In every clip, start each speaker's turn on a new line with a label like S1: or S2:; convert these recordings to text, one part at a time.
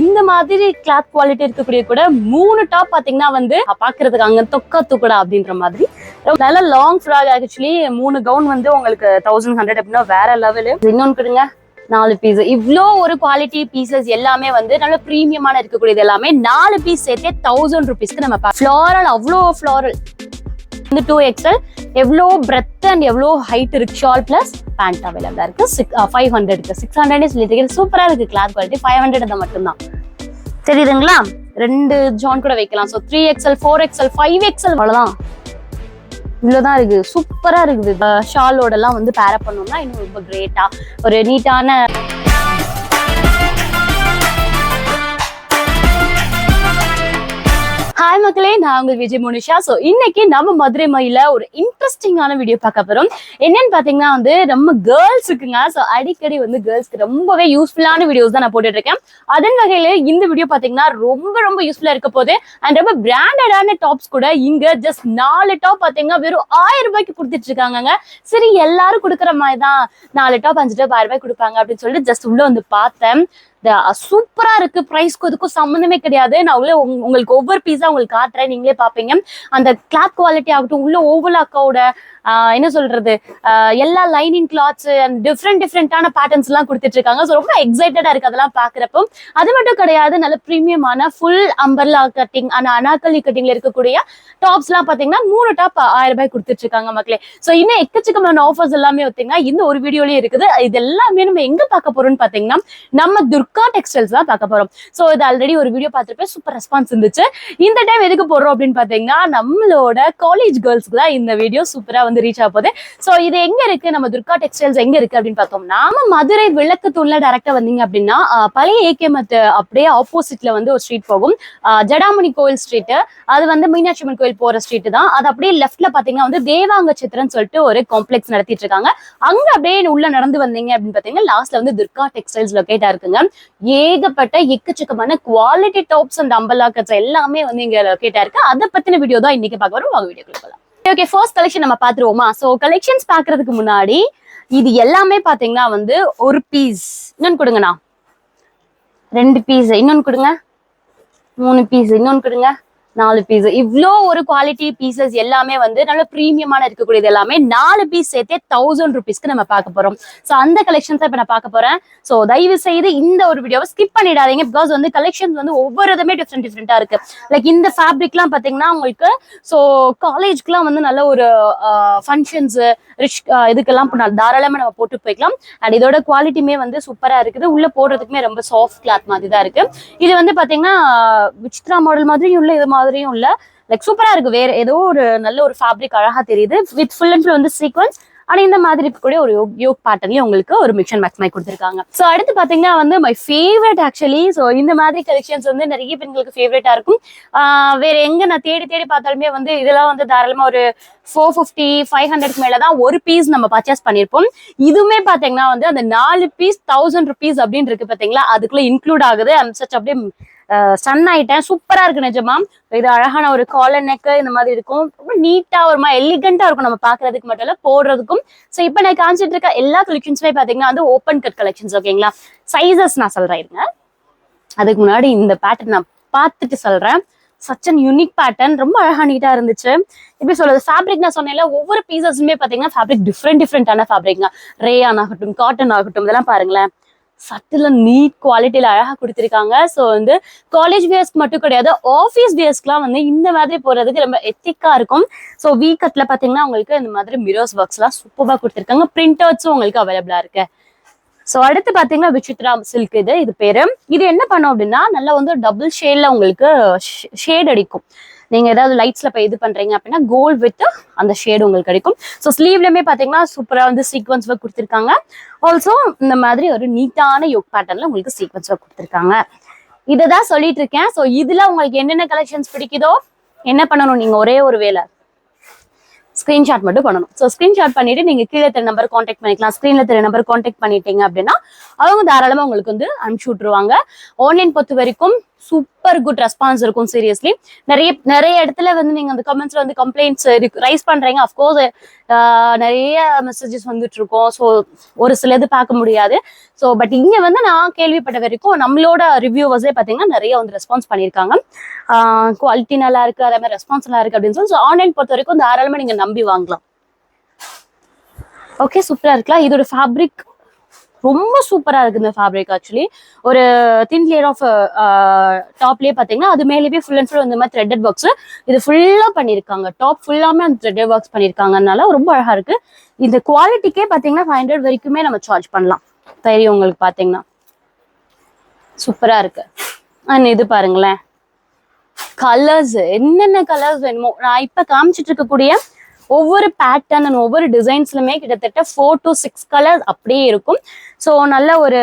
S1: இந்த மாதிரி cloth quality இருக்கக்கூடிய கூட மூணு டாப் பாத்தீங்கன்னா வந்து பாக்குறதுக்கு அங்க தொக்கா தூக்கடா அப்படின்ற மாதிரி. நல்ல லாங் ஃப்ராக் ஆக்சுவலி மூணு கவுன் வந்து உங்களுக்கு தௌசண்ட் ஹண்ட்ரட் அப்படின்னா வேற லெவலு இன்னொன்னு கொடுங்க. நாலு பீஸ் இவ்ளோ ஒரு குவாலிட்டி பீசஸ் எல்லாமே வந்து நல்ல ப்ரீமியமான இருக்கக்கூடியது எல்லாமே நாலு பீஸ் சேர்த்தே தௌசண்ட் ருபீஸ்க்கு நம்ம ஃப்ளோரல் அவ்வளோ ஃப்ளோரல் வந்து டூ எக்ஸ்எல் எவ்வளோ பிரெத் அண்ட் எவ்வளோ ஹைட் இருக்கு ஷால் பிளஸ் பேண்ட் அவைலபிளாக இருக்கு. சிக்ஸ் ஃபைவ் ஹண்ட்ரடுக்கு சிக்ஸ் ஹண்ட்ரட் சொல்லிட்டு சூப்பரா இருக்கு கிளாத் குவாலிட்டி ஃபைவ் ஹண்ட்ரட் அதை மட்டும்தான். தெரியுதுங்களா? ரெண்டு ஜான் கூட வைக்கலாம். So three XL four XL five XL அவ்வளோதான் இவ்வளோதான் இருக்குது சூப்பரா இருக்குது ஷாலோடலாம் uh, வந்து பேரப் பண்ணோம்னா இன்னும் ரொம்ப கிரேட்டா ஒரு நீட்டான மக்களே நான் உங்கள் விஜய் மோனிஷா. ஸோ இன்னைக்கு நம்ம மதுரை மயில ஒரு இன்ட்ரெஸ்டிங்கான வீடியோ பார்க்க போறோம். என்னன்னு பாத்தீங்கன்னா வந்து நம்ம கேர்ள்ஸுக்குங்க ஸோ அடிக்கடி வந்து கேர்ள்ஸ்க்கு ரொம்பவே யூஸ்ஃபுல்லான வீடியோஸ் தான் நான் போட்டுட்டு இருக்கேன் அதன் வகையில இந்த வீடியோ பாத்தீங்கன்னா ரொம்ப ரொம்ப யூஸ்ஃபுல்லா இருக்க போகுது. அண்ட் ரொம்ப பிராண்டடான டாப்ஸ் கூட இங்க ஜஸ்ட் நாலு டாப் பாத்தீங்கன்னா வெறும் ஆயிரம் ரூபாய்க்கு கொடுத்துட்டு இருக்காங்க சரி எல்லாரும் கொடுக்குற மாதிரி தான். நாலு டாப் அஞ்சு டாப் ஆயிரம் ரூபாய் கொடுப்பாங்க அப்படின்னு சொல்லிட்டு ஜஸ்ட் உள்ள வந்து பார்த்தேன். சூப்பரா uh, இருக்கு ப்ரைஸ்க்கு இதுக்கும் சம்மந்தமே கிடையாது. நான் உள்ள உங்களுக்கு ஒவ்வொரு பீஸா உங்களுக்கு காட்டுறேன். நீங்களே பாப்பீங்க அந்த கிளாத் குவாலிட்டி ஆகட்டும் உள்ள ஓவலாக்காவோட என்ன சொல்றது எல்லா லைனிங் கிளாத்ஸ் அண்ட் டிஃப்ரெண்ட் டிஃப்ரெண்டான பேட்டர்ன்ஸ் எல்லாம் கொடுத்துட்டு இருக்காங்க. ஸோ ரொம்ப எக்ஸைட்டடா இருக்கு அதெல்லாம் பாக்குறப்போ அது மட்டும் கிடையாது நல்ல ப்ரீமியமான ஃபுல் அம்பர்லா கட்டிங் அந்த அனாக்கலி கட்டிங்ல இருக்கக்கூடிய டாப்ஸ் எல்லாம் பாத்தீங்கன்னா மூணு டாப் ஆயிரம் ரூபாய் கொடுத்துட்டு இருக்காங்க மக்களே. ஸோ இன்னும் எக்கச்சக்கமான ஆஃபர்ஸ் எல்லாமே பார்த்தீங்கன்னா இந்த ஒரு வீடியோலயே இருக்குது. இது எல்லாமே நம்ம எங்க பார்க்க போறோம்னு பாத்தீங்கன்னா நம்ம துர்க் டெக்ஸ்டைல்ஸ் தான் பார்க்க போறோம். ஸோ இது ஆல்ரெடி ஒரு வீடியோ பார்த்துருப்பேன். சூப்பர் ரெஸ்பான்ஸ் இருந்துச்சு. இந்த டைம் எதுக்கு போடுறோம் அப்படின்னு பாத்தீங்கன்னா நம்மளோட காலேஜ் கேர்ள்ஸ்க்கு தான் இந்த வீடியோ சூப்பரா வந்து ரீச் ஆக போகுது. ஸோ இது எங்க இருக்கு? நம்ம துர்கா டெக்ஸ்டைல்ஸ் எங்க இருக்கு அப்படின்னு பார்த்தோம். நாம மதுரை விளக்கு தூண்ல டேரக்டா வந்தீங்க அப்படின்னா பழைய ஏகே மத்து அப்படியே ஆப்போசிட்ல வந்து ஒரு ஸ்ட்ரீட் போகும். ஆஹ், ஜடாமணி கோயில் ஸ்ட்ரீட் அது வந்து மீனாட்சி அம்மன் கோயில் போற ஸ்ட்ரீட் தான். அது அப்படியே லெஃப்ட்ல பாத்தீங்கன்னா வந்து தேவாங்க சித்திரன் சொல்லிட்டு ஒரு காம்ப்ளெக்ஸ் நடத்திட்டு இருக்காங்க. அங்க அப்படியே உள்ள நடந்து வந்தீங்க அப்படின்னு பாத்தீங்கன்னா லாஸ்ட்ல வந்து துர்கா டெக்ஸ்டைல்ஸ் லொக்கேட்டா இருக்குங்க. ஏகப்பட்ட எக்கச்சக்கமான quality tops and umbrella cuts எல்லாமே வந்து இங்க லொக்கேட்டா இருக்கு. அதை பத்தின வீடியோ தான் இன்னைக்கு பார்க்க வரும் வாங்க வீடியோ போகலாம் ஓகே ஃபர்ஸ்ட் கலெக்ஷன் நம்ம பாத்துருவோமா சோ கலெக்ஷன்ஸ் பாக்குறதுக்கு முன்னாடி இது எல்லாமே பாத்தீங்கன்னா வந்து ஒரு பீஸ் இன்னொன்னு கொடுங்கண்ணா. ரெண்டு பீஸ் இன்னொன்னு கொடுங்க. மூணு பீஸ் இன்னொன்னு கொடுங்க. நாலு பீஸ் இவ்ளோ ஒரு குவாலிட்டி பீசஸ் எல்லாமே வந்து நல்ல ப்ரீமியமான இருக்கக்கூடியது எல்லாமே நாலு பீஸ் சேர்த்தே தௌசண்ட் ருபீஸ்க்கு நம்ம பார்க்க போறோம். ஸோ அந்த கலெக்ஷன்ஸ் இப்போ நான் பார்க்க போறேன். ஸோ தயவு செய்து இந்த ஒரு வீடியோவை ஸ்கிப் பண்ணிடாதீங்க. பிகாஸ் வந்து கலெக்ஷன்ஸ் வந்து ஒவ்வொரு இதுமே டிஃப்ரெண்ட் டிஃப்ரெண்டா இருக்கு. லைக் இந்த ஃபேப்ரிக்லாம் பாத்தீங்கன்னா உங்களுக்கு ஸோ காலேஜ்க்குலாம் வந்து நல்ல ஒரு ஃபங்க்ஷன்ஸ் ரிச் இதுக்கெல்லாம் தாராளமாக தாராளமா நம்ம போட்டு போய்க்கலாம். அண்ட் இதோட குவாலிட்டியுமே வந்து சூப்பரா இருக்குது. உள்ள போடுறதுக்குமே ரொம்ப சாஃப்ட் கிளாத் மாதிரி தான் இருக்கு. இது வந்து பாத்தீங்கன்னா விசித்ரா மாடல் மாதிரியும் உள்ள இது மாதிரி மாதிரியும் இல்ல. லைக் சூப்பரா இருக்கு. வேற ஏதோ ஒரு நல்ல ஒரு ஃபேப்ரிக் அழகா தெரியுது. வித் ஃபுல் அண்ட் ஃபுல் வந்து சீக்வன்ஸ் ஆனா இந்த மாதிரி கூட ஒரு யோக் பேட்டர்லயும் உங்களுக்கு ஒரு மிக்சன் மேக்ஸ் மாதிரி கொடுத்துருக்காங்க. ஸோ அடுத்து பாத்தீங்கன்னா வந்து மை ஃபேவரட் ஆக்சுவலி ஸோ இந்த மாதிரி கலெக்ஷன்ஸ் வந்து நிறைய பெண்களுக்கு ஃபேவரட்டா இருக்கும். ஆஹ் வேற எங்க நான் தேடி தேடி பார்த்தாலுமே வந்து இதெல்லாம் வந்து தாராளமா ஒரு ஃபோர் ஃபிஃப்டி ஃபைவ் ஹண்ட்ரட் மேல தான் ஒரு பீஸ் நம்ம பர்ச்சேஸ் பண்ணியிருப்போம் இதுவுமே பாத்தீங்கன்னா வந்து அந்த நாலு பீஸ் தௌசண்ட் ருபீஸ் அப்படின்னு இருக்கு பாத்தீங்களா? அதுக்குள்ள இன்க்ளூட் ஆகுது. அந்த சச் அப்படியே சன் ஆயிட்டேன். சூப்பரா இருக்கு நிஜமா இது அழகான ஒரு காலர் நெக்கு இந்த மாதிரி இருக்கும். ரொம்ப நீட்டா ஒரு மாதிரி எலிகண்டா இருக்கும் நம்ம பாக்குறதுக்கு மட்டும் இல்ல போடுறதுக்கும். சோ இப்ப நான் காமிச்சிட்டு இருக்க எல்லா கலெக்ஷன்ஸுமே பாத்தீங்கன்னா வந்து ஓப்பன் கட் கலெக்ஷன்ஸ் ஓகேங்களா சைசஸ் நான் சொல்றேன் இருங்க. அதுக்கு முன்னாடி இந்த பேட்டர்ன் நான் பார்த்துட்டு சொல்றேன். சச் அன் யூனிக் பேட்டர்ன் ரொம்ப அழகா நீட்டா இருந்துச்சு. எப்படி சொல்றது? ஃபேப்ரிக் நான் சொன்னேன்ல ஒவ்வொரு பீசஸுமே பாத்தீங்கன்னா ஃபேப்ரிக் டிஃப்ரெண்ட் டிஃப்ரெண்டான ஃபேப்ரிக்ங்க ரேயான் ஆகட்டும் காட்டன் ஆகட்டும் இதெல்லாம் பாருங்களேன். சட்டில நீட் குவாலிட்டியில் அழகா கொடுத்துருக்காங்க. ஸோ வந்து காலேஜ் வியர்ஸ்க்கு மட்டும் கிடையாது ஆஃபீஸ் வியர்ஸ்க்குலாம் வந்து இந்த மாதிரி போறதுக்கு ரொம்ப எத்திக்கா இருக்கும். ஸோ வீ கட்ல பாத்தீங்கன்னா உங்களுக்கு இந்த மாதிரி மிரோஸ் ஒர்க்ஸ்லாம் சூப்பராக கொடுத்துருக்காங்க. பிரிண்டர்ஸும் உங்களுக்கு அவைலபிளா இருக்கு. ஸோ அடுத்து பாத்தீங்கன்னா விசித்ரா சில்க் இது இது பேரு. இது என்ன பண்ணும் அப்படின்னா நல்லா வந்து டபுள் ஷேட்ல உங்களுக்கு ஷேட் அடிக்கும். நீங்க ஏதாவது லைட்ஸ்ல போய் இது பண்றீங்க அப்படின்னா கோல்ட் வித் அந்த ஷேடு உங்களுக்கு கிடைக்கும். ஸோ ஸ்லீவ்லயுமே பாத்தீங்கன்னா சூப்பரா வந்து சீக்வன்ஸ் ஒர்க் கொடுத்துருக்காங்க. ஆல்சோ இந்த மாதிரி ஒரு நீட்டான யோக் பேட்டர்ன்ல உங்களுக்கு சீக்வன்ஸ் ஒர்க் கொடுத்துருக்காங்க. இதை தான் சொல்லிட்டு இருக்கேன். ஸோ இதுல உங்களுக்கு என்னென்ன கலெக்ஷன்ஸ் பிடிக்குதோ என்ன பண்ணணும்? நீங்க ஒரே ஒரு வேலை ஸ்க்ரீன்ஷாட் மட்டும் பண்ணணும். ஸோ ஸ்க்ரீன்ஷாட் பண்ணிட்டு நீங்க கீழே தெரிய நம்பர் காண்டாக்ட் பண்ணிக்கலாம். ஸ்க்ரீன்ல தெரிய நம்பர் காண்டாக்ட் பண்ணிட்டீங்க அப்படின்னா அவங்க தாராளமா உங்களுக்கு வந்து அனுப்பிச்சு விட்டுருவாங்க. ஆன்லைன் பொறுத்த வரைக்கும் சூப்பர் குட் ரெஸ்பான்ஸ் இருக்கும் சீரியஸ்லி நிறைய நிறைய இடத்துல வந்து நீங்க அந்த கமெண்ட்ஸ்ல வந்து கம்ப்ளைண்ட்ஸ் ரைஸ் பண்றீங்க. அஃப்கோர்ஸ் நிறைய மெசேஜஸ் வந்துட்டு இருக்கோம். ஸோ ஒரு சில இது பார்க்க முடியாது. ஸோ பட் இங்க வந்து நான் கேள்விப்பட்ட வரைக்கும் நம்மளோட ரிவ்யூவர்ஸே பார்த்தீங்கன்னா நிறைய வந்து ரெஸ்பான்ஸ் பண்ணியிருக்காங்க. குவாலிட்டி நல்லா இருக்கு அதே மாதிரி ரெஸ்பான்ஸ் நல்லா இருக்கு அப்படின்னு சொல்லி. ஸோ ஆன்லைன் பொறுத்த வரைக்கும் தாராளமா நீங்க நம்பி வாங்கலாம். ஓகே சூப்பரா இருக்கலாம். இதோட ஃபேப்ரிக் ரொம்ப சூப்பரா இருக்கு இந்த ஃபேப்ரிக் ஆக்சுவலி ஒரு தின் லேயர் ஆஃப் டாப்லயே பாத்தீங்கன்னா அது மேலேயே ஃபுல் அண்ட் ஃபுல் இந்த மாதிரி த்ரெட்டட் ஒர்க்ஸ் இது ஃபுல்லா பண்ணிருக்காங்க. டாப் ஃபுல்லாமே அந்த த்ரெட்டட் ஒர்க்ஸ் பண்ணிருக்காங்கனால ரொம்ப அழகா இருக்கு. இந்த குவாலிட்டிக்கே பாத்தீங்கன்னா ஃபைவ் ஹண்ட்ரட் வரைக்குமே நம்ம சார்ஜ் பண்ணலாம். தெரியும் உங்களுக்கு பாத்தீங்கன்னா. சூப்பரா இருக்கு. அண்ட் இது பாருங்களேன். கலர்ஸ் என்னென்ன கலர்ஸ் வேணுமோ நான் இப்ப காமிச்சிட்டு இருக்கக்கூடிய ஒவ்வொரு பேட்டர்ன் அண்ட் ஒவ்வொரு டிசைன்ஸ்லுமே கிட்டத்தட்ட ஃபோர் டு சிக்ஸ் கலர்ஸ் அப்படியே இருக்கும். ஸோ நல்ல ஒரு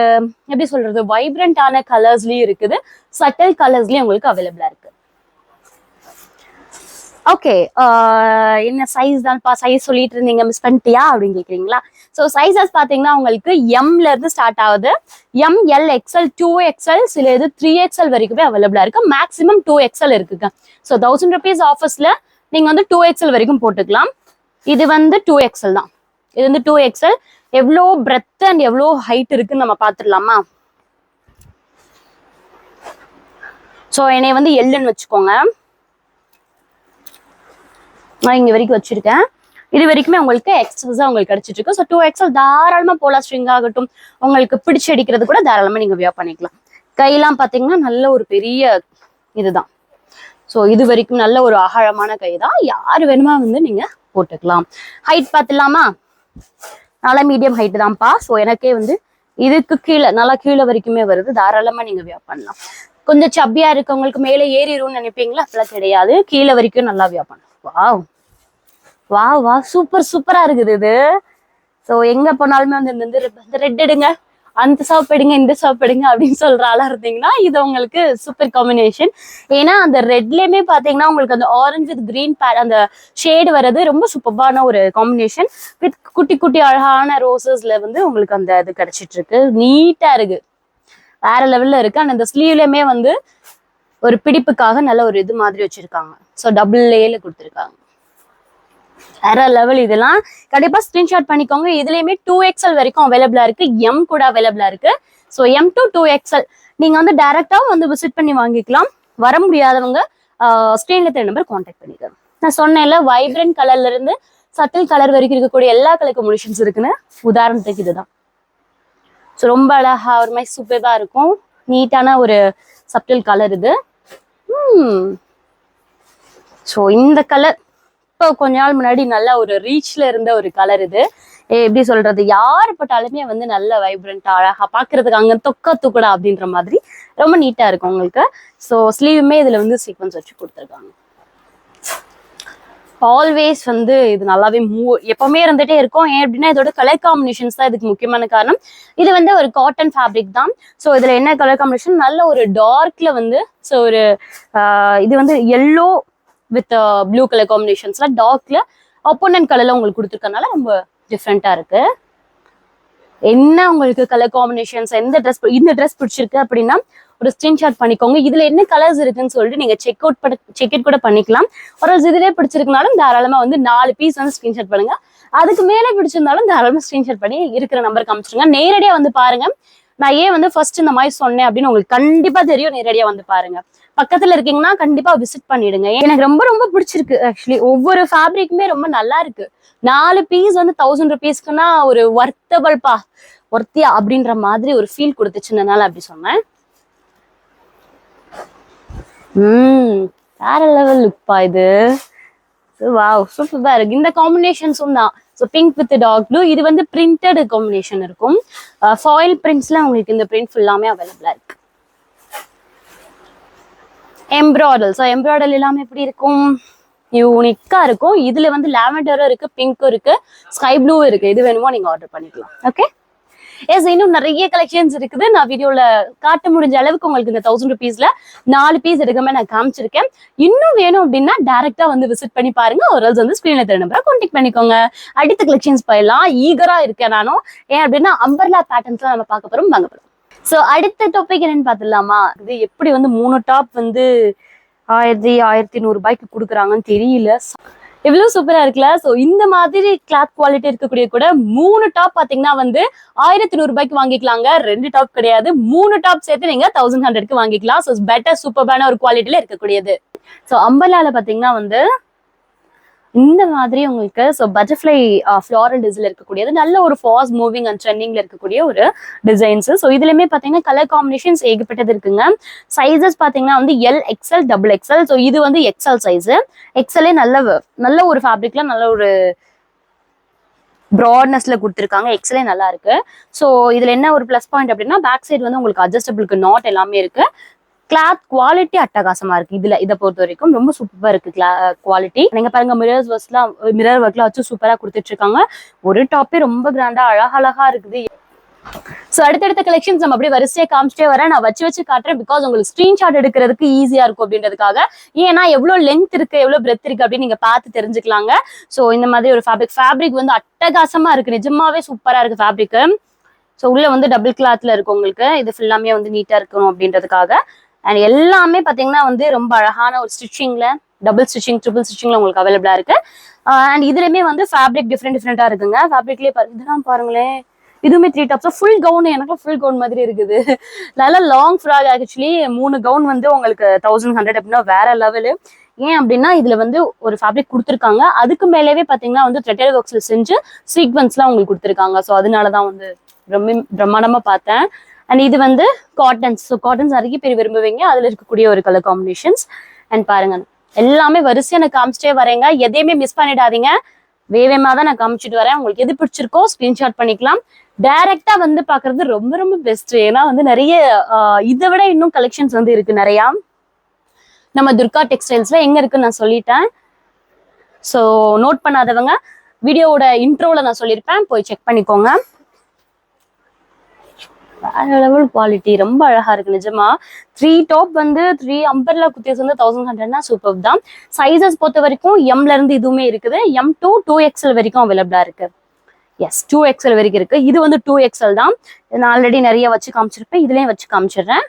S1: எப்படி சொல்றது வைப்ரண்டான கலர்ஸ்லயும் இருக்குது. சட்டல் கலர்ஸ்லயும் உங்களுக்கு அவைலபிளா இருக்கு. ஓகே என்ன சைஸ் தான்ப்பா சைஸ் சொல்லிட்டு இருந்தீங்க மிஸ் பண்ணிட்டியா அப்படின்னு கேக்குறீங்களா? ஸோ சைஸஸ் பார்த்தீங்கன்னா உங்களுக்கு எம்ல இருந்து ஸ்டார்ட் ஆகுது. M L XL two XL சில இது த்ரீ எக்ஸ்எல் வரைக்குமே அவைலபிளா இருக்கு. மேக்ஸிமம் டூ எக்ஸ்எல் இருக்குங்க. ஸோ தௌசண்ட் ருபீஸ் ஆஃபர்ஸ்ல நீங்க வந்து டூ எக்ஸல் வரைக்கும் போட்டுக்கலாம். இது வந்து டூ எக்ஸ்எல் தான். இது வந்து டூ எக்ஸ்எல் எவ்வளோ பிரெத் அண்ட் எவ்வளோ ஹைட் இருக்குன்னு நம்ம பார்த்துடலாமா? ஸோ என்னை வந்து எல்லுன்னு வச்சுக்கோங்க. நான் இங்கே வரைக்கும் வச்சிருக்கேன். இது வரைக்குமே உங்களுக்கு எக்ஸஸா உங்களுக்கு கிடைச்சிட்டு இருக்கு ஸோ டூ எக்ஸல் தாராளமா போலா ஸ்ட்ரிங் ஆகட்டும். உங்களுக்கு பிடிச்சி அடிக்கிறது கூட தாராளமாக நீங்க வியா பண்ணிக்கலாம் கையெல்லாம் பாத்தீங்கன்னா நல்ல ஒரு பெரிய இதுதான். ஸோ இது வரைக்கும் நல்ல ஒரு ஆழமான கை தான் யார் வேணுமா வந்து நீங்க போட்டுக்கலாம். ஹைட் பார்த்துலாமா நல்லா மீடியம் ஹைட் தான்ப்பா. ஸோ எனக்கே வந்து இதுக்கு கீழே நல்லா கீழே வரைக்குமே வருது. தாராளமா நீங்க வியா பண்ணலாம். கொஞ்சம் சப்பியா இருக்கவங்களுக்கு மேலே ஏறிடும்னு நினைப்பீங்களா? அப்படிலாம் கிடையாது. கீழே வரைக்கும் நல்லா வியா பண்ணலாம். வாவ் வா வா சூப்பர் சூப்பரா இருக்குது இது. ஸோ எங்க போனாலுமே வந்து இந்த- இந்த ரெட் எடுங்க. அந்த சோப் எடுங்க இந்த சோப் எடுங்க அப்படின்னு சொல்ற ஆளா இருந்தீங்கன்னா இது உங்களுக்கு சூப்பர் காம்பினேஷன் ஏன்னா அந்த ரெட்லயுமே பாத்தீங்கன்னா உங்களுக்கு அந்த ஆரஞ்சு வித் கிரீன் அந்த ஷேடு வர்றது ரொம்ப சூப்பர்பான ஒரு காம்பினேஷன் வித் குட்டி குட்டி அழகான ரோசஸ்ல வந்து உங்களுக்கு அந்த இது கிடைச்சிட்டு இருக்கு நீட்டா இருக்கு. வேற லெவல்ல இருக்கு. அண்ட் அந்த ஸ்லீவ்லயுமே வந்து ஒரு பிடிப்புக்காக நல்ல ஒரு இது மாதிரி வச்சிருக்காங்க. ஸோ டபுள் லேல கொடுத்துருக்காங்க. வேற லெவல் இதெல்லாம். கண்டிப்பா ஸ்கிரீன்ஷாட் பண்ணிக்கோங்க. இதுலயுமே டூ எக்ஸ்எல் வரைக்கும் அவைலபிளா இருக்கு. எம் கூட அவைலபிளா இருக்கு. So M to two XL நீங்க வந்து டைரக்டா வந்து விசிட் பண்ணி வாங்கிக்கலாம். வர முடியாதவங்க ஸ்கிரீன்ல தெரிய நம்பர் காண்டாக்ட் பண்ணிக்கலாம் நான் சொன்னேன்ல வைப்ரண்ட் கலர்ல இருந்து சட்டில் கலர் வரைக்கும் இருக்கக்கூடிய எல்லா கலர் காம்பினேஷன்ஸ் இருக்குன்னு. உதாரணத்துக்கு இதுதான். ஸோ ரொம்ப அழகா ஒரு மாதிரி சூப்பராக இருக்கும். நீட்டான ஒரு சப்டில் கலர் இது. Hmm. ஸோ இந்த கலர் இப்போ கொஞ்ச நாள் முன்னாடி நல்ல ஒரு ரீச்ல இருந்த ஒரு கலர் இது. எப்படி சொல்றது? யார் போட்டாலுமே வந்து நல்ல வைப்ரண்டா அழகா பாக்குறதுக்கு அங்க தொக்க தூக்கடா அப்படின்ற மாதிரி ரொம்ப நீட்டா இருக்கும் உங்களுக்கு. ஸோ ஸ்லீவுமே இதுல வந்து சீக்வன்ஸ் வச்சு கொடுத்துருக்காங்க. ஆல்வேஸ் வந்து இது நல்லாவே மூ எப்பவுமே இருந்துட்டே இருக்கும். ஏன் அப்படின்னா இதோட கலர் காம்பினேஷன்ஸ் தான் இதுக்கு முக்கியமான காரணம். இது வந்து ஒரு காட்டன் ஃபேப்ரிக் தான். ஸோ இதில் என்ன கலர் காம்பினேஷன் நல்ல ஒரு டார்க்ல வந்து ஸோ ஒரு இது வந்து எல்லோ வித் ப்ளூ கலர் காம்பினேஷன்ஸ்ல டார்க்ல ஆப்போனன்ட் கலர்ல உங்களுக்கு கொடுத்துருக்கனால ரொம்ப டிஃப்ரெண்டா இருக்கு. என்ன உங்களுக்கு கலர் காம்பினேஷன்ஸ் எந்த ட்ரெஸ் இந்த ட்ரெஸ் பிடிச்சிருக்கு அப்படின்னா ஒரு ஸ்கிரீன்ஷாட் பண்ணிக்கோங்க. இதுல என்ன கலர்ஸ் இருக்குன்னு சொல்லிட்டு நீங்க செக் அவுட் பண்ண செக் அவுட் கூட பண்ணிக்கலாம். ஒரு இதுலேயே பிடிச்சிருக்குனாலும் தாராளமா வந்து நாலு பீஸ் வந்து ஸ்கிரீன்ஷாட் பண்ணுங்க. அதுக்கு மேல பிடிச்சிருந்தாலும் தாராளமா ஸ்கிரீன்ஷாட் பண்ணி இருக்கிற நம்பர் காமிச்சிருங்க நேரடியா வந்து பாருங்க. நான் ஏன் வந்து ஃபர்ஸ்ட் இந்த மாதிரி சொன்னேன் அப்படின்னு உங்களுக்கு கண்டிப்பா தெரியும். நேரடியா வந்து பாருங்க. பக்கத்துல இருக்கீங்கன்னா கண்டிப்பா விசிட் பண்ணிடுங்க. எனக்கு ரொம்ப ரொம்ப பிடிச்சிருக்கு ஆக்சுவலி ஒவ்வொரு ஃபேப்ரிக்குமே ரொம்ப நல்லா இருக்கு. நாலு பீஸ் வந்து தௌசண்ட் ருபீஸ்க்குன்னா ஒரு ஒர்த்தபிள் பா ஒர்த்தியா அப்படின்ற மாதிரி ஒரு ஃபீல் கொடுத்துச்சுனால அப்படி சொன்னேன். ம் வேற லெவல் லுக்பா இது. வாவ் சூப்பரா இருக்கு. இந்த காம்பினேஷன்ஸும் தான். So pink with dark blue இது வந்து பிரிண்டட் காம்பினேஷன் இருக்கும். Uh, ஃபாயில் பிரிண்ட்ஸ்ல உங்களுக்கு இந்த பிரிண்ட் ஃபுல்லாமே அவைலபிளா இருக்கு. எம்ப்ராய்டல் ஸோ எம்ப்ராய்டல் எல்லாமே எப்படி இருக்கும்? யூனிக்காக இருக்கும். இதில் வந்து லாவெண்டரும் இருக்கு பிங்க்கும் இருக்கு ஸ்கை ப்ளூவும் இருக்குது இது வேணுமோ? நீங்கள் ஆர்டர் பண்ணிக்கலாம். ஓகே எஸ் இன்னும் நிறைய கலெக்ஷன்ஸ் இருக்குது. நான் வீடியோல காட்ட முடிஞ்ச அளவுக்கு உங்களுக்கு இந்த தௌசண்ட் ருபீஸில் நாலு பீஸ் எடுக்கமே நான் காமிச்சிருக்கேன். இன்னும் வேணும் அப்படின்னா டேரெக்டாக வந்து விசிட் பண்ணி பாருங்க. ஒரு ஆள்ஸ் வந்து ஸ்க்ரீனில் தெரிய நம்பரை கான்டெக்ட் பண்ணிக்கோங்க. அடுத்த கலெக்ஷன்ஸ் போயிடலாம். ஈகராக இருக்கேன் நானும். ஏன் அப்படின்னா அம்பர்லா பேட்டர்ன்ஸ்லாம் நம்ம பார்க்க போகிறோம் வாங்க ஸோ அடுத்த டாபிக் என்னன்னு பார்த்துலாமா இது எப்படி வந்து மூணு டாப் வந்து ஆயிரத்தி ஆயிரத்தி நூறுபாய்க்கு கொடுக்குறாங்கன்னு தெரியல. எவ்வளோ சூப்பரா இருக்குல்ல? ஸோ இந்த மாதிரி கிளாத் குவாலிட்டி இருக்கக்கூடிய கூட மூணு டாப் பாத்தீங்கன்னா வந்து ஆயிரத்தி நூறுபாய்க்கு வாங்கிக்கலாங்க. ரெண்டு டாப் கிடையாது. மூணு டாப் சேர்த்து நீங்கள் தௌசண்ட் ஹண்ட்ரட்க்கு வாங்கிக்கலாம். ஸோ பெட்டர் சூப்பர்பான ஒரு குவாலிட்டியில இருக்கக்கூடியது. ஸோ அம்பலால பார்த்தீங்கன்னா வந்து இந்த மாதிரி உங்களுக்கு ஸோ பட்டர்ஃப்ளை ஃப்ளாரல் டிசைன்ல இருக்கக்கூடியது நல்ல ஒரு ஃபாஸ் மூவிங் அண்ட் ட்ரெண்டிங்ல இருக்கக்கூடிய ஒரு டிசைன்ஸ் ஸோ இதுலயுமே பாத்தீங்கன்னா கலர் காம்பினேஷன்ஸ் ஏகப்பட்டது இருக்குங்க. சைஸஸ் பாத்தீங்கன்னா வந்து L XL double XL so இது வந்து எக்ஸ்எல் சைஸ் எக்ஸ்எல்லே நல்ல நல்ல ஒரு ஃபேப்ரிக்ல நல்ல ஒரு ப்ராட்னஸ்ல கொடுத்துருக்காங்க. எக்ஸ்எல்லே நல்லா இருக்கு. ஸோ இதுல என்ன ஒரு ப்ளஸ் பாயிண்ட் அப்படின்னா பேக் சைடு வந்து உங்களுக்கு அட்ஜஸ்டபிளுக்கு நாட் எல்லாமே இருக்கு. கிளாத் குவாலிட்டி அட்டகாசமா இருக்கு. இதுல இதை பொறுத்த வரைக்கும் ரொம்ப சூப்பரா இருக்கு குவாலிட்டி நீங்க பாருங்க மிரர்ஸ் ஒர்க்ஸ்லாம் மிரர் ஒர்க்லாம் வச்சு சூப்பரா கொடுத்துட்டு இருக்காங்க ஒரு டாப்பே ரொம்ப கிராண்டா அழகழகா இருக்குது. ஸோ அடுத்தடுத்த கலெக்ஷன்ஸ் நம்ம அப்படியே வரிசையா காமிச்சிட்டே வரேன். நான் வச்சு வச்சு காட்டுறேன் பிகாஸ் உங்களுக்கு ஸ்கிரீன்ஷாட் எடுக்கிறதுக்கு ஈஸியா இருக்கும் அப்படின்றதுக்காக. ஏன்னா எவ்வளவு லென்த் இருக்கு எவ்வளவு பிரெத் இருக்கு அப்படின்னு நீங்க பார்த்து தெரிஞ்சுக்கலாங்க. ஸோ இந்த மாதிரி ஒரு ஃபேப்ரிக் ஃபேப்ரிக் வந்து அட்டகாசமா இருக்கு. நிஜமாவே சூப்பரா இருக்கு ஃபேப்ரிக் ஸோ உள்ள வந்து டபுள் கிளாத்ல இருக்கு உங்களுக்கு. இது ஃபுல்லாமே வந்து நீட்டா இருக்கணும் அப்படின்றதுக்காக. அண்ட் எல்லாமே பார்த்தீங்கன்னா வந்து ரொம்ப அழகான ஒரு ஸ்டிச்சிங்ல டபுள் ஸ்டிச்சிங் ட்ரிபிள் ஸ்டிச்சிங்ல உங்களுக்கு அவைலபிளா இருக்கு. அண்ட் இதுலயுமே வந்து ஃபேப்ரிக் டிஃப்ரெண்ட் டிஃப்ரெண்டா இருக்குங்க. ஃபேப்ரிக்லயே பாருங்க இதெல்லாம் பாருங்களேன் இதுவுமே த்ரீ டாப்ஸ் ஃபுல் கவுன் எனக்கு ஃபுல் கவுன் மாதிரி இருக்குது. நல்லா லாங் ஃப்ராக் ஆக்சுவலி மூணு கவுன் வந்து உங்களுக்கு தௌசண்ட் ஹண்ட்ரட் அப்படின்னா வேற லெவலு ஏன் அப்படின்னா இதுல வந்து ஒரு ஃபேப்ரிக் கொடுத்துருக்காங்க. அதுக்கு மேலேவே பாத்தீங்கன்னா வந்து த்ரெட்டட் ஒர்க்ஸ்ல செஞ்சு சீக்வன்ஸ்லாம் உங்களுக்கு கொடுத்துருக்காங்க. ஸோ அதனாலதான் வந்து பிரம்மி பிரம்மாண்டமா பார்த்தேன். அண்ட் இது வந்து காட்டன்ஸ் ஸோ காட்டன்ஸ் நிறைய பேர் விரும்புவீங்க. அதில் இருக்கக்கூடிய ஒரு கலர் காம்பினேஷன்ஸ் அண்ட் பாருங்க எல்லாமே வரிசையாக நான் காமிச்சிட்டே வரேங்க. எதையுமே மிஸ் பண்ணிடாதீங்க. வேவேமாக தான் நான் காமிச்சிட்டு வரேன். உங்களுக்கு எது பிடிச்சிருக்கோ ஸ்கிரீன்ஷாட் பண்ணிக்கலாம். டைரக்டா வந்து பாக்குறது ரொம்ப ரொம்ப பெஸ்ட் ஏன்னா வந்து நிறைய இதை விட இன்னும் கலெக்ஷன்ஸ் வந்து இருக்கு நிறையா. நம்ம துர்கா டெக்ஸ்டைல்ஸ்ல எங்க இருக்குன்னு நான் சொல்லிட்டேன். ஸோ நோட் பண்ணாதவங்க வீடியோவோட இன்ட்ரோவில் நான் சொல்லியிருப்பேன். போய் செக் பண்ணிக்கோங்க. வேற லெவல் குவாலிட்டி ரொம்ப அழகா இருக்கு நிஜமா. த்ரீ டாப் வந்து த்ரீ அம்பர்லா குத்திஸ் வந்து தௌசண்ட் ஹண்ட்ரட்னா சூப்பர் தான். சைசஸ் பொறுத்த வரைக்கும் எம்ல இருந்து இதுவுமே இருக்குது. எம் டூ டூ எக்ஸ்எல் வரைக்கும் அவைலபிளா இருக்கு. எஸ் டூ எக்ஸ்எல் வரைக்கும் இருக்கு. இது வந்து டூ எக்ஸ்எல் தான். நான் ஆல்ரெடி நிறைய வச்சு காமிச்சிருப்பேன். இதுலயும் வச்சு காமிச்சிடுறேன்.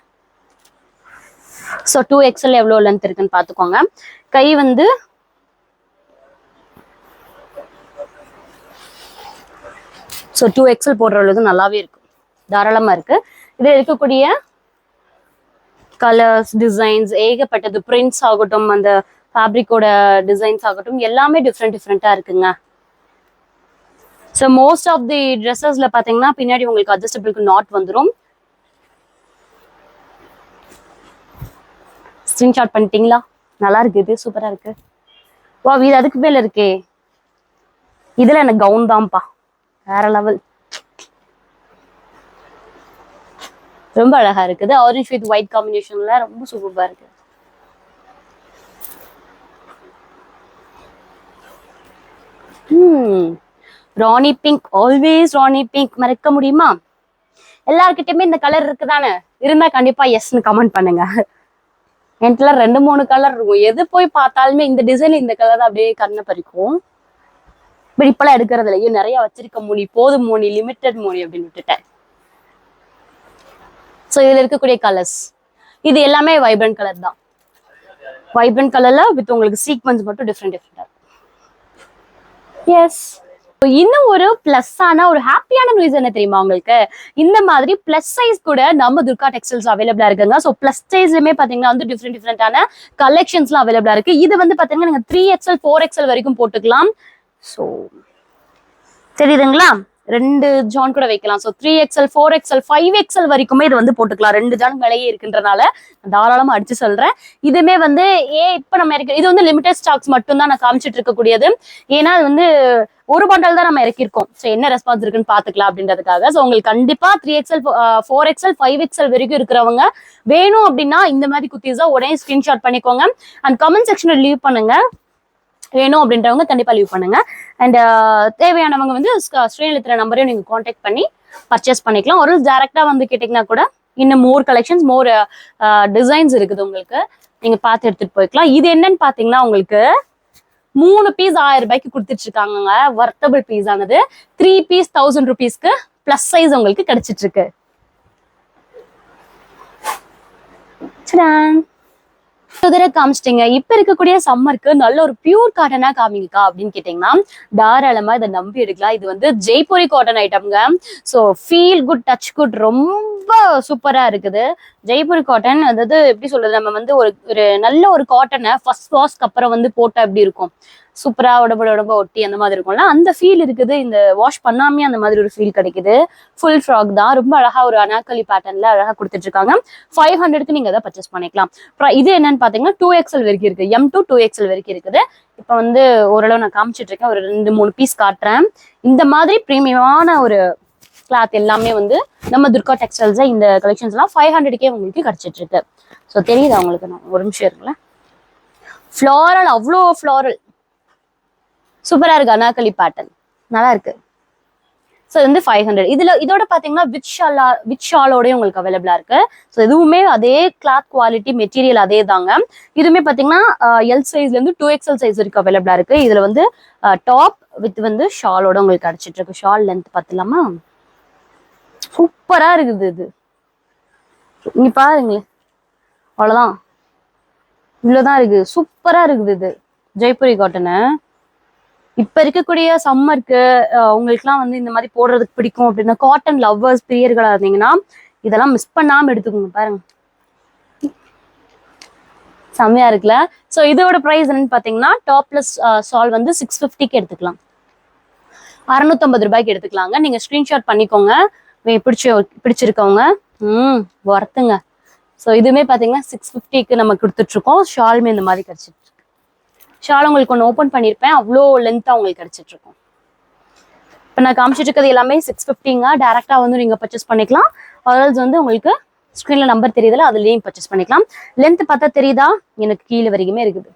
S1: ஸோ டூ எக்ஸ்எல் எவ்வளோ லென்த் இருக்குன்னு பார்த்துக்கோங்க. கை வந்து ஸோ டூ எக்ஸ்எல் போடுற அளவுக்கு நல்லாவே இருக்கும் தாராளமா இருக்கு. இது இருக்கக்கூடிய கலர்ஸ் டிசைன்ஸ் ஏகப்பட்டது பிரிண்ட்ஸ் ஆகட்டும் அந்த ஃபேப்ரிக்கோட டிசைன்ஸ் ஆகட்டும் எல்லாமே டிஃப்ரெண்ட் டிஃப்ரெண்டா இருக்குங்க. ஸோ மோஸ்ட் ஆஃப் தி ட்ரெஸ்ஸஸ்ல பாத்தீங்கன்னா பின்னாடி உங்களுக்கு அட்ஜஸ்டபிளுக்கு நாட் வந்துடும் ஸ்கிரீன்ஷாட் பண்ணிட்டீங்களா? நல்லா இருக்கு இது சூப்பரா இருக்கு. வா இது அதுக்கு மேல இருக்கே. இதுல எனக்கு கவுன் தான்ப்பா. வேற லெவல் ரொம்ப அழகா இருக்குது. ஆரஞ்ச் வித் ஒயிட் காம்பினேஷன்ல ரொம்ப சூப்பரா இருக்கு. Rani pink always Rani pink மறக்க முடியுமா? எல்லாருக்கிட்டயுமே இந்த கலர் இருக்குதானே? இருந்தா கண்டிப்பா எஸ்னு கமெண்ட் பண்ணுங்க. என்கிட்ட ரெண்டு மூணு கலர் இருக்கும். எது போய் பார்த்தாலுமே இந்த டிசைன் இந்த கலர் அப்படியே கண்ணை பறிக்கும். பட் இப்பெல்லாம் எடுக்கிறது இல்லையோ நிறைய வச்சிருக்க மோனி போதும் மோனி லிமிட்டட் மோனி அப்படின்னு விட்டுட்டேன். ஸோ இதில் இருக்கக்கூடிய கலர்ஸ் இது எல்லாமே வைப்ரண்ட் கலர் தான். வைப்ரண்ட் கலர்ல வித் உங்களுக்கு சீக்வன்ஸ் மட்டும் டிஃப்ரெண்ட் டிஃப்ரெண்டா எஸ் இன்னும் ஒரு பிளஸ் ஆன ஒரு ஹாப்பியான நியூஸ் என்ன தெரியுமா உங்களுக்கு? இந்த மாதிரி பிளஸ் சைஸ் கூட நம்ம துர்கா டெக்ஸ்டைல்ஸ் அவைலபிளா இருக்குங்க. ஸோ பிளஸ் சைஸ்லயுமே பாத்தீங்கன்னா வந்து டிஃப்ரெண்ட் டிஃப்ரெண்டான கலெக்ஷன்ஸ்லாம் அவைலபிளா இருக்கு. இது வந்து பாத்தீங்கன்னா நீங்க த்ரீ எக்ஸ்எல் ஃபோர் எக்ஸ்எல் வரைக்கும் போட்டுக்கலாம். ஸோ தெரியுதுங்களா? ரெண்டு ஜான் கூட வைக்கலாம். So three XL four XL five XL வரைக்குமே இது வந்து போட்டுக்கலாம். ரெண்டு ஜான் விலையே இருக்கின்றனால தாராளமாக அடிச்சு சொல்றேன். இதுமே வந்து ஏ இப்போ நம்ம இருக்கு இது வந்து லிமிடெட் ஸ்டாக்ஸ் மட்டும் தான் நான் காமிச்சிட்டு இருக்கக்கூடியது. ஏன்னா அது வந்து ஒரு பண்டல் தான் நம்ம இறக்கியிருக்கோம். ஸோ என்ன ரெஸ்பான்ஸ் இருக்குன்னு பார்த்துக்கலாம் அப்படின்றதுக்காக. ஸோ உங்களுக்கு கண்டிப்பாக three XL four XL five XL வரைக்கும் இருக்கிறவங்க வேணும் அப்படின்னா இந்த மாதிரி குத்தீஸாக உடனே ஸ்கிரீன்ஷாட் பண்ணிக்கோங்க. அண்ட் கமெண்ட் செக்ஷனில் லீவ் பண்ணுங்க. வேணும் அப்படின்றவங்க கண்டிப்பா லீவ் பண்ணுங்க. அண்ட் uh, தேவையானவங்க வந்து ஸ்க- uh, ஸ்ரீநிலத்திர நம்பரையும் நீங்க காண்டாக்ட் பண்ணி பர்ச்சேஸ் பண்ணிக்கலாம். ஒரு டேரெக்டாக வந்து கேட்டிங்கன்னா கூட இன்னும் மோர் கலெக்ஷன்ஸ் மோர் டிசைன்ஸ் இருக்குது உங்களுக்கு. நீங்க பார்த்து எடுத்துட்டு போய்க்கலாம். இது என்னன்னு பாத்தீங்கன்னா உங்களுக்கு மூணு பீஸ் ஆயிரம் ரூபாய்க்கு கொடுத்துட்டு இருக்காங்க ஒர்த்தபிள் பீஸ் ஆனது த்ரீ பீஸ் தௌசண்ட் ருபீஸ்க்கு பிளஸ் சைஸ் உங்களுக்கு கிடைச்சிட்டு இருக்கு சுதர காமிச்சிட்டீங்க. இப்ப இருக்கக்கூடிய சம்மருக்கு நல்ல ஒரு பியூர் காட்டனா காமிங்கக்கா அப்படின்னு கேட்டீங்கன்னா தாராளமா இதை நம்பி எடுக்கலாம். இது வந்து Jaipuri cotton ஐட்டம்ங்க so feel good touch good ரொம்ப ரொம்ப சூப்பரா இருக்குது. ஜெய்ப்பூர் காட்டன் அதாவது எப்படி சொல்றது நம்ம வந்து ஒரு ஒரு நல்ல ஒரு காட்டனை ஃபர்ஸ்ட் வாஷ்க்கு அப்புறம் வந்து போட்டா எப்படி இருக்கும்? சூப்பரா உடம்பு உடம்பு ஒட்டி அந்த மாதிரி இருக்கும்ல? அந்த ஃபீல் இருக்குது. இந்த வாஷ் பண்ணாமே அந்த மாதிரி ஒரு ஃபீல் கிடைக்குது. ஃபுல் ஃப்ராக் தான். ரொம்ப அழகா ஒரு அனாக்கலி பேட்டர்ன்ல அழகா கொடுத்துட்டு இருக்காங்க ஃபைவ் ஹண்ட்ரட்க்கு நீங்க அதை பர்ச்சேஸ் பண்ணிக்கலாம். அப்புறம் இது என்னன்னு பாத்தீங்கன்னா டூ எக்ஸ்எல் வரைக்கும் இருக்கு. எம் டூ டூ எக்ஸ்எல் வரைக்கும் இருக்குது. இப்போ வந்து ஓரளவு நான் காமிச்சிட்டு இருக்கேன் ஒரு ரெண்டு மூணு பீஸ் காட்டுறேன். இந்த மாதிரி பிரீமியமான ஒரு கிளாத் எல்லாமே வந்து நம்ம துர்கா டெக்ஸ்டைல்ஸ் இந்த கலெக்ஷன்ஸ் எல்லாம் ஃபைவ் ஹண்ட்ரட்கே உங்களுக்கு கிடைச்சிட்டு இருக்கு ஸோ தெரியுதா உங்களுக்கு? நான் ஒரு நிமிஷம் இருக்குல்ல ஃப்ளாரல் அவ்வளோ ஃப்ளாரல் சூப்பரா இருக்கு அனாக்கலி பேட்டர்ன் நல்லா இருக்கு. ஸோ இது வந்து ஃபைவ் ஹண்ட்ரட் இதுல இதோட பாத்தீங்கன்னா வித் ஷாலா வித் ஷாலோடய உங்களுக்கு அவைலபிளா இருக்கு. ஸோ இதுவுமே அதே கிளாத் குவாலிட்டி மெட்டீரியல் அதே தாங்க. இதுவுமே பாத்தீங்கன்னா எல் சைஸ்ல இருந்து டூ எக்ஸ்எல் சைஸ் வரைக்கும் அவைலபிளா இருக்கு. இதுல வந்து டாப் வித் வந்து ஷாலோட உங்களுக்கு கிடைச்சிட்டு இருக்கு ஷால் லென்த் பார்த்துலாமா சூப்பரா இருக்குது இது. இங்க பாருங்களேன் அவ்வளவுதான். இவ்வளவுதான் இருக்கு. சூப்பரா இருக்குது இது. ஜெய்புரி காட்டனு இப்ப இருக்கக்கூடிய சம்மருக்கு உங்களுக்குலாம் வந்து இந்த மாதிரி போடுறதுக்கு பிடிக்கும் அப்படின்னா காட்டன் லவ்வர்ஸ் பிரியர்களா இருந்தீங்கன்னா இதெல்லாம் மிஸ் பண்ணாம எடுத்துக்கோங்க பாருங்க. செம்மையா இருக்குல்ல? சோ இதோட ப்ரைஸ் என்னன்னு பாத்தீங்கன்னா டாப்லெஸ் சால் வந்து சிக்ஸ் ஃபிஃப்டிக்கு எடுத்துக்கலாம். அறுநூத்தம்பது ரூபாய்க்கு எடுத்துக்கலாங்க. நீங்க ஸ்கிரீன்ஷாட் பண்ணிக்கோங்க. பிடிச்ச பிடிச்சிருக்கவங்க. ம் ஒர்த்துங்க ஸோ இதுவுமே பார்த்தீங்கன்னா சிக்ஸ் ஃபிஃப்டிக்கு நம்ம கொடுத்துட்ருக்கோம். ஷாலுமே இந்த மாதிரி கிடைச்சிட்டு இருக்கு ஷால் உங்களுக்கு ஒன்று ஓப்பன் பண்ணியிருப்பேன் அவ்வளோ லென்த்தாக உங்களுக்கு கிடைச்சிட்டு இருக்கும் இப்போ நான் காமிச்சிட்டு இருக்கிறது எல்லாமே சிக்ஸ் ஃபிஃப்டிங்க டேரெக்டாக வந்து நீங்கள் பர்ச்சேஸ் பண்ணிக்கலாம். அதர்ஸ் வந்து உங்களுக்கு ஸ்க்ரீனில் நம்பர் தெரியுதுல அதுலேயும் பர்ச்சேஸ் பண்ணிக்கலாம். லென்த் பார்த்தா தெரியுதா? எனக்கு கீழே வரைக்குமே இருக்குது.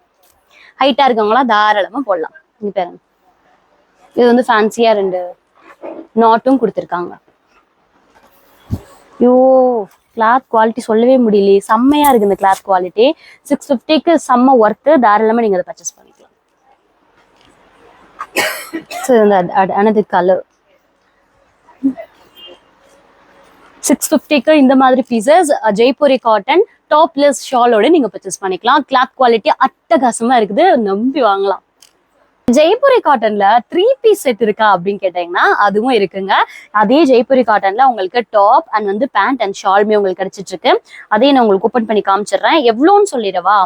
S1: ஹைட்டாக இருக்கவங்களாம் தாராளமாக போடலாம். இங்க பாருங்க. இது வந்து ஃபேன்சியாக ரெண்டு நாட்டும் கொடுத்துருக்காங்க. ஐயோ கிளாத் குவாலிட்டி சொல்லவே முடியலையே. செம்மையா இருக்கு இந்த கிளாத் குவாலிட்டி சிக்ஸ் ஃபிஃப்டிக்கு செம்ம ஒர்த்து தாராளமாக நீங்கள் அதை பர்ச்சேஸ் பண்ணிக்கலாம். ஸோ இந்த அனது கலர் சிக்ஸ் ஃபிஃப்டிக்கு இந்த மாதிரி பீசஸ் ஜெய்ப்பூரி காட்டன் டாப்லெஸ் ஷாலோட நீங்கள் பர்ச்சேஸ் பண்ணிக்கலாம். கிளாத் குவாலிட்டி அட்டகாசமாக இருக்குது. நம்பி வாங்கலாம். ஜெய்புரி காட்டன்ல த்ரீ பீஸ் செட் இருக்கா அப்படின்னு கேட்டீங்கன்னா அதுவும் இருக்குங்க. அதே ஜெய்புரி காட்டன்ல உங்களுக்கு டாப் அண்ட் வந்து பேண்ட் அண்ட் ஷால்மே உங்களுக்கு கிடைச்சிட்டு இருக்கு அதையும் நான் உங்களுக்கு ஓப்பன் பண்ணி காமிச்சிடுறேன். எவ்வளோன்னு சொல்லிடவா?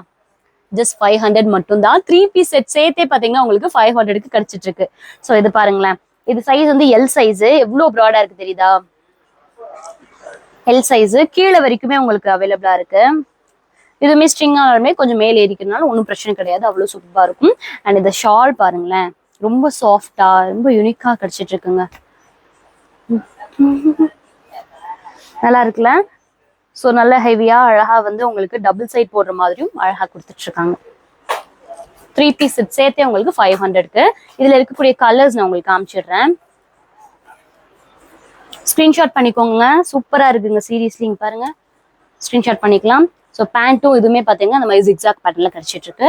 S1: ஜஸ்ட் ஃபைவ் ஹண்ட்ரட் மட்டும் தான் த்ரீ பீஸ் செட் சேர்த்தே பாத்தீங்கன்னா உங்களுக்கு ஃபைவ் ஹண்ட்ரடுக்கு கிடைச்சிட்டு இருக்கு ஸோ இது பாருங்களேன். இது சைஸ் வந்து எல் சைஸ் எவ்வளோ ப்ராடா இருக்கு தெரியுதா? எல் சைஸ் கீழே வரைக்குமே உங்களுக்கு அவைலபிளா இருக்கு. இதுவுமே ஸ்ட்ரிங்காலுமே கொஞ்சம் மேலே ஏறிக்கிறதுனால ஒன்றும் பிரச்சனை கிடையாது. அவ்வளோ சூப்பராக இருக்கும். அண்ட் இந்த ஷால் பாருங்களேன் ரொம்ப சாஃப்டா ரொம்ப யூனிக்காக கிடைச்சிட்டு இருக்குங்க. நல்லா இருக்குல்ல? ஸோ நல்ல ஹெவியா அழகா வந்து உங்களுக்கு டபுள் சைட் போடுற மாதிரியும் அழகா கொடுத்துட்டு இருக்காங்க த்ரீ பீஸ் செட் சேர்த்தே உங்களுக்கு ஃபைவ் ஹண்ட்ரட்க்கு இதுல இருக்கக்கூடிய கலர்ஸ் நான் உங்களுக்கு காமிச்சிடுறேன். ஸ்கிரீன்ஷாட் பண்ணிக்கோங்க. சூப்பரா இருக்குங்க சீரியஸ்லி பாருங்கள் பாருங்க. ஸ்கிரீன்ஷாட் பண்ணிக்கலாம். ஸோ பேண்ட்டும் இதுவுமே பார்த்தீங்கன்னா அந்த மாதிரி ஜிக்ஸாக் பேட்டர்ல கிடைச்சிட்டு இருக்கு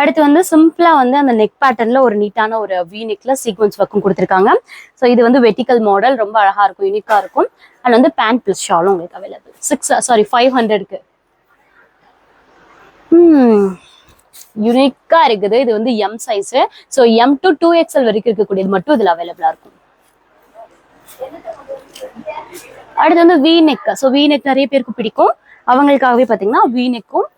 S1: அடுத்து வந்து சிம்பிளா வந்து அந்த நெக் பேட்டர்ன்ல ஒரு நீட்டான ஒரு வி நெக்ல சீக்வன்ஸ் ஒர்க்கும் கொடுத்துருக்காங்க. ஸோ இது வந்து வெட்டிக்கல் மாடல் ரொம்ப அழகா இருக்கும் யூனிக்கா இருக்கும். அண்ட் வந்து பேண்ட் பிளஸ் ஷாலும் உங்களுக்கு அவைலபிள் சிக்ஸ் சாரி ஃபைவ் ஹண்ட்ரட்க்கு யூனிக்கா இருக்குது. இது வந்து M size so M to two XL வரைக்கும் இருக்கக்கூடியது மட்டும் இதுல அவைலபிளா இருக்கும். அடுத்து வந்து V neck so V neck நிறைய பேருக்கு பிடிக்கும். அவங்களுக்காகவே பார்த்தீங்கன்னா வி நெக்கும்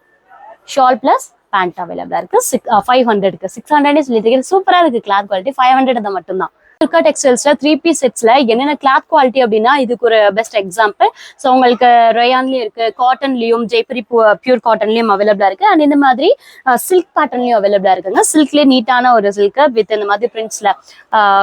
S1: ஷால் பிளஸ் பேண்ட் அவைலபிளா இருக்கு. சிக்ஸ் ஃபைவ் ஹண்ட்ரட்க்கு சிக்ஸ் ஹண்ட்ரட்னே சொல்லிட்டு சூப்பராக இருக்கு. கிளாத் குவாலிட்டி ஃபைவ் ஹண்ட்ரட் தான் மட்டும்தான். துர்கா டெக்ஸ்டைல்ஸ்ல த்ரீ பீஸ் செட்ஸ்ல என்னென்ன கிளாத் குவாலிட்டி அப்படின்னா இதுக்கு ஒரு பெஸ்ட் எக்ஸாம்பிள் ஸோ உங்களுக்கு ரயான்லயும் இருக்கு காட்டன்லயும் ஜெய்பரி பியூர் காட்டன்லயும் அவைலபிளா இருக்கு. அண்ட் இந்த மாதிரி சில்க் பேட்டர்ன்லயும் அவைலபிளா இருக்குங்க. சில்க்லயே நீட்டான ஒரு சில்க் வித் இந்த மாதிரி பிரிண்ட்ஸ்ல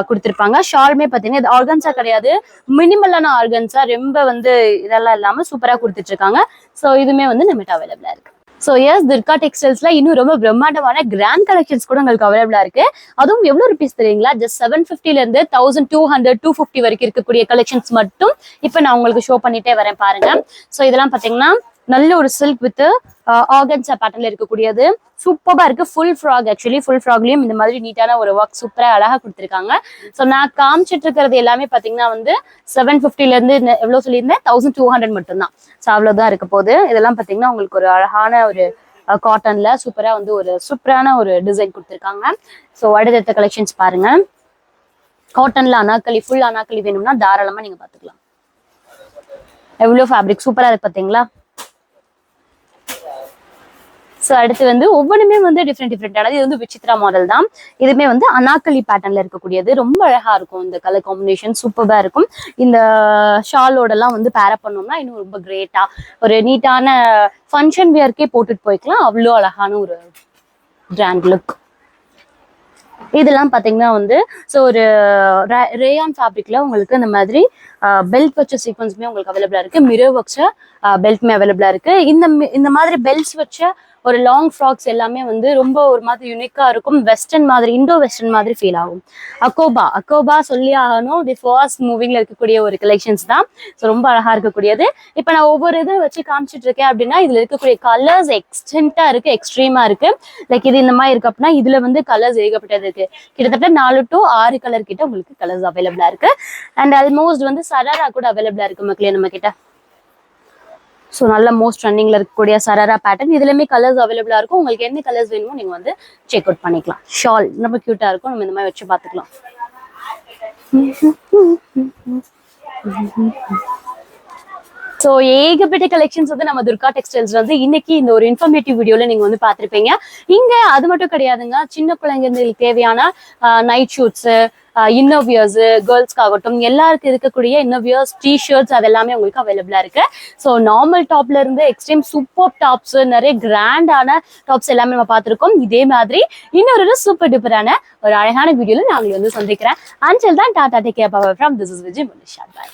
S1: கொடுத்துருப்பாங்க. ஷால்மே பாத்தீங்கன்னா இது ஆர்கன்ஸா கிடையாது. மினிமலான ஆர்கன்ஸா ரொம்ப வந்து இதெல்லாம் இல்லாம சூப்பரா கொடுத்துட்டு இருக்காங்க. ஸோ இதுவுமே வந்து நம்மகிட்ட அவைலபிளா இருக்கு. ஸோ எஸ் துர்கா டெக்ஸ்டைல்ஸ்ல இன்னும் ரொம்ப பிரம்மாண்டமான கிராண்ட் கலெக்ஷன்ஸ் கூட உங்களுக்கு அவைலபிளா இருக்கு. அதுவும் எவ்வளவு ருபீஸ் தெரியுங்களா? ஜஸ்ட் செவன் ஃபிஃப்டில இருந்து thousand two hundred two fifty வரைக்கும் இருக்கக்கூடிய கலெக்ஷன்ஸ் மட்டும் இப்போ நான் உங்களுக்கு ஷோ பண்ணிட்டே வரேன் பாருங்க. ஸோ இதெல்லாம் பாத்தீங்கன்னா நல்ல ஒரு சில்க் வித் ஆர்கன்ஸா பேட்டர்ல இருக்கக்கூடியது. சூப்பரா இருக்கு. ஃபுல் ஃப்ராக் ஆக்சுவலி ஃபுல் ஃப்ராக்லயும் இந்த மாதிரி நீட்டான ஒரு ஒர்க் சூப்பரா அழகா கொடுத்துருக்காங்க. ஸோ நான் காமிச்சிட்டு இருக்கிறது எல்லாமே பாத்தீங்கன்னா வந்து செவன் ல இருந்து எவ்வளவு சொல்லியிருந்தேன்? தௌசண்ட் டூ ஹண்ட்ரட் மட்டும்தான். ஸோ அவ்வளவுதான் இருக்க போகுது. இதெல்லாம் பாத்தீங்கன்னா உங்களுக்கு ஒரு அழகான ஒரு uh, காட்டன்ல சூப்பரா வந்து ஒரு சூப்பரான ஒரு டிசைன் கொடுத்துருக்காங்க. ஸோ அடுத்தடுத்த கலெக்ஷன்ஸ் பாருங்க. காட்டன்ல அனாக்களி ஃபுல் அனாக்களி வேணும்னா தாராளமா நீங்க பாத்துக்கலாம். எவ்வளவு ஃபேப்ரிக் சூப்பரா இருக்கு பாத்தீங்களா? ஸோ அடுத்து வந்து ஒவ்வொன்றுமே வந்து டிஃப்ரெண்ட் டிஃப்ரெண்டானது இது வந்து விசித்ரா மாடல் தான். இதுவுமே வந்து அனாக்கலி பேட்டர்ன்ல இருக்கக்கூடியது. ரொம்ப அழகா இருக்கும் இந்த கலர் காம்பினேஷன் சூப்பராக இருக்கும். இந்த ஷாலோட எல்லாம் வந்து பேர பண்ணோம்னா இன்னும் ரொம்ப கிரேட்டா ஒரு நீட்டான ஃபங்க்ஷன் வியர்க்கே போட்டுட்டு போய்க்கலாம். அவ்வளோ அழகான ஒரு கிராண்ட் லுக் இதெல்லாம் பார்த்தீங்கன்னா வந்து ஸோ ஒரு ரேயான் ஃபேப்ரிக்ல உங்களுக்கு இந்த மாதிரி பெல்ட் வச்ச சீக்வன்ஸுமே உங்களுக்கு அவைலபிளா இருக்கு. மிரர் வச்ச பெல்ட்மே அவைலபிளா இருக்கு. இந்த இந்த மாதிரி பெல்ட்ஸ் வச்ச ஒரு லாங் ஃப்ராக்ஸ் எல்லாமே வந்து ரொம்ப ஒரு மாதிரி யூனிக்காக இருக்கும். வெஸ்டர்ன் மாதிரி இண்டோ வெஸ்டர்ன் மாதிரி ஃபீல் ஆகும். அக்கோபா அக்கோபா சொல்லி ஆகணும். தி ஃபர்ஸ்ட் மூவிங்ல இருக்கக்கூடிய ஒரு கலெக்ஷன்ஸ் தான். ஸோ ரொம்ப அழகா இருக்கக்கூடியது. இப்போ நான் ஒவ்வொரு இதை வச்சு காமிச்சிட்டு இருக்கேன் அப்படின்னா இதில் இருக்கக்கூடிய கலர்ஸ் எக்ஸ்டென்ட்டாக இருக்கு எக்ஸ்ட்ரீமாக இருக்கு. லைக் இது இந்த மாதிரி இருக்கு அப்படின்னா இதில் வந்து கலர்ஸ் ஏகப்பட்டது இருக்கு. கிட்டத்தட்ட நாலு டு ஆறு கலர் கிட்ட உங்களுக்கு கலர்ஸ் அவைலபிளா இருக்கு. அண்ட் ஆல்மோஸ்ட் வந்து சராரா கூட அவைலபிளா இருக்கு மக்களே நம்ம கிட்ட. ஸோ நல்ல மோஸ்ட் ரன்னிங்கில் இருக்கக்கூடிய சரரா பேட்டர்ன் இதுலேயுமே கலர்ஸ் அவைலபிளாக இருக்கும். உங்களுக்கு என்ன கலர்ஸ் வேணுமோ நீங்கள் வந்து செக் அவுட் பண்ணிக்கலாம். ஷால் ரொம்ப க்யூட்டாக இருக்கும். நம்ம இந்த மாதிரி வச்சு பார்த்துக்கலாம். ஸோ ஏகப்பட்ட கலெக்ஷன்ஸ் வந்து நம்ம துர்கா டெக்ஸ்டைல்ஸ் வந்து இன்னைக்கு இந்த ஒரு இன்ஃபர்மேட்டிவ் வீடியோவில் நீங்கள் வந்து பார்த்துருப்பீங்க. இங்கே அது மட்டும் கிடையாதுங்க. சின்ன குழந்தைங்களுக்கு தேவையான நைட் ஷூட்ஸு இன்னோவியர்ஸ் கேர்ள்ஸ்க்காகட்டும் எல்லாருக்கும் இருக்கக்கூடிய இன்னோவியர்ஸ் டி ஷர்ட்ஸ் அது எல்லாமே உங்களுக்கு அவைலபிளா இருக்கு. ஸோ நார்மல் டாப்ல இருந்து எக்ஸ்ட்ரீம் சூப்பர் டாப்ஸ் நிறைய கிராண்டான டாப்ஸ் எல்லாமே நம்ம பார்த்துருக்கோம். இதே மாதிரி இன்னொரு சூப்பர் டூப்பரான ஒரு அழகான வீடியோல நான் உங்களை வந்து சந்திக்கிறேன். அன்டில் தான் tata take care power from this is Vijay Manisha bye